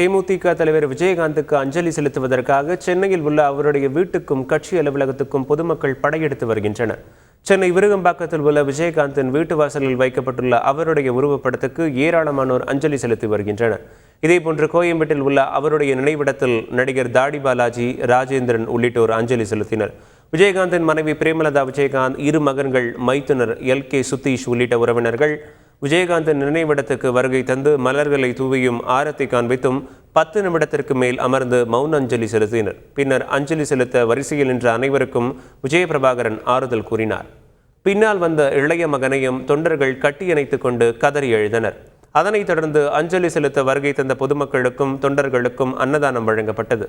தேமுதிக தலைவர் விஜயகாந்துக்கு அஞ்சலி செலுத்துவதற்காக சென்னையில் உள்ள அவருடைய வீட்டுக்கும் கட்சி அலுவலகத்துக்கும் பொதுமக்கள் படையெடுத்து வருகின்றனர். சென்னை விருகம்பாக்கத்தில் உள்ள விஜயகாந்தின் வீட்டு வாசலில் வைக்கப்பட்டுள்ள அவருடைய உருவப்படத்துக்கு ஏராளமானோர் அஞ்சலி செலுத்தி வருகின்றனர். இதேபோன்று கோயம்பேட்டில் உள்ள அவருடைய நினைவிடத்தில் நடிகர் தாடி பாலாஜி ராஜேந்திரன் உள்ளிட்டோர் அஞ்சலி செலுத்தினர். விஜயகாந்தின் மனைவி பிரேமலதா விஜயகாந்த் இரு மகன்கள் மைத்துனர் எல் கே சுதீஷ் உள்ளிட்ட உறவினர்கள் விஜயகாந்தன் நினைவிடத்துக்கு வருகை தந்து மலர்களை தூவியும் ஆரத்தை காண்பித்தும் பத்து நிமிடத்திற்கு மேல் அமர்ந்து மௌன அஞ்சலி செலுத்தினர். பின்னர் அஞ்சலி செலுத்த வரிசையில் நின்ற அனைவருக்கும் விஜயபிரபாகரன் ஆறுதல் கூறினார். பின்னால் வந்த இளைய மகனையும் தொண்டர்கள் கட்டியணைத்துக் கொண்டு கதறி எழுதனர் அதனைத் தொடர்ந்து அஞ்சலி செலுத்த வருகை தந்த பொதுமக்களுக்கும் தொண்டர்களுக்கும் அன்னதானம் வழங்கப்பட்டது.